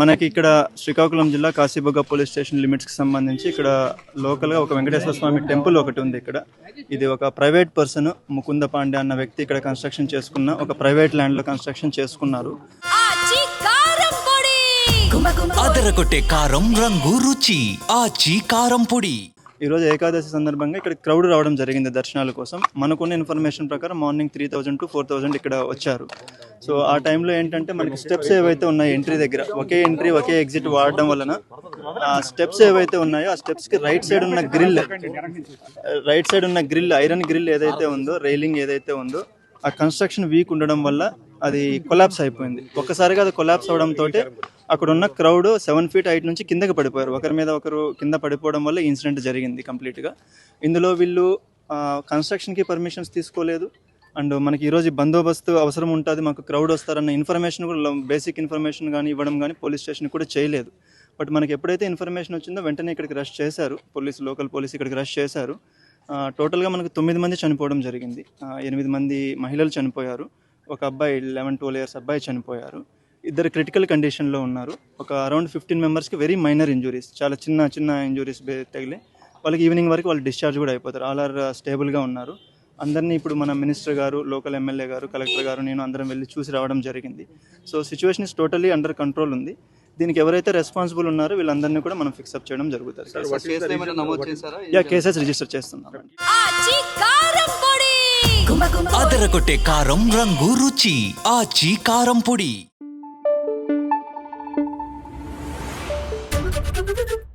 మనకి ఇక్కడ శ్రీకాకుళం జిల్లా కాశీబుగ్గ పోలీస్ స్టేషన్ లిమిట్స్కి సంబంధించి ఇక్కడ లోకల్గా ఒక వెంకటేశ్వర స్వామి టెంపుల్ ఒకటి ఉంది ఇక్కడ. ఇది ఒక ప్రైవేట్ పర్సన్ ముకుంద పాండే అన్న వ్యక్తి ఇక్కడ కన్స్ట్రక్షన్ చేసుకున్న ఒక ప్రైవేట్ ల్యాండ్లో కన్స్ట్రక్షన్ చేసుకున్నారు. అదరగొట్టే కారం రంగు రుచి ఆచి కారం పొడి. ఈరోజు ఏకాదశి సందర్భంగా ఇక్కడ క్రౌడ్ రావడం జరిగింది దర్శనాల కోసం. మనకున్న ఇన్ఫర్మేషన్ ప్రకారం morning three thousand to four thousand ఇక్కడ వచ్చారు. సో ఆ టైంలో ఏంటంటే మనకి స్టెప్స్ ఏవైతే ఉన్నాయో ఎంట్రీ దగ్గర ఒకే ఎంట్రీ ఒకే ఎగ్జిట్ వాడడం వలన ఆ స్టెప్స్ ఏవైతే ఉన్నాయో ఆ స్టెప్స్కి రైట్ సైడ్ ఉన్న గ్రిల్ రైట్ సైడ్ ఉన్న గ్రిల్ ఐరన్ గ్రిల్ ఏదైతే ఉందో రైలింగ్ ఏదైతే ఉందో ఆ కన్స్ట్రక్షన్ వీక్ ఉండడం వల్ల అది కొలాప్స్ అయిపోయింది. ఒక్కసారిగా అది కొలాప్స్ అవడంతో అక్కడ ఉన్న క్రౌడ్ సెవెన్ ఫీట్ హైట్ నుంచి కిందకి పడిపోయారు. ఒకరి మీద ఒకరు కింద పడిపోవడం వల్ల ఇన్సిడెంట్ జరిగింది కంప్లీట్గా. ఇందులో వీళ్ళు కన్స్ట్రక్షన్కి పర్మిషన్స్ తీసుకోలేదు. అండ్ మనకి ఈరోజు బందోబస్తు అవసరం ఉంటుంది. మాకు క్రౌడ్ వస్తారన్న ఇన్ఫర్మేషన్ కూడా బేసిక్ ఇన్ఫర్మేషన్ కానీ ఇవ్వడం కానీ పోలీస్ స్టేషన్ కూడా చేయలేదు. బట్ మనకి ఎప్పుడైతే ఇన్ఫర్మేషన్ వచ్చిందో వెంటనే ఇక్కడికి రష్ చేశారు. పోలీస్ లోకల్ పోలీస్ ఇక్కడికి రష్ చేశారు. టోటల్గా మనకు తొమ్మిది మంది చనిపోవడం జరిగింది. ఎనిమిది మంది మహిళలు చనిపోయారు. ఒక అబ్బాయి లెవెన్ ట్వెల్వ్ ఇయర్స్ అబ్బాయి చనిపోయారు. ఇద్దరు క్రిటికల్ కండిషన్లో ఉన్నారు. ఒక అరౌండ్ ఫిఫ్టీన్ మెంబర్స్కి వెరీ మైనర్ ఇంజురీస్ చాలా చిన్న చిన్న ఇంజురీస్ తగిలి. వాళ్ళకి ఈవినింగ్ వరకు వాళ్ళు డిశ్చార్జ్ కూడా అయిపోతారు. ఆల్ ఆర్ స్టేబుల్గా ఉన్నారు. అందరినీ ఇప్పుడు మన మినిస్టర్ గారు లోకల్ ఎమ్మెల్యే గారు కలెక్టర్ గారు నేను అందరం వెళ్ళి చూసి రావడం జరిగింది. So situation is totally under control ఉంది. దీనికి ఎవరైతే రెస్పాన్సిబుల్ ఉన్నారో వీళ్ళందరినీ కూడా మనం ఫిక్స్అప్ చేయడం జరుగుతుంది. యా కేసెస్ రిజిస్టర్ చేస్తున్నాం. ఆచి కారం పొడి! అదరగొట్టే కారం రంగు రుచి. ఆచి కారం పొడి. Thank you.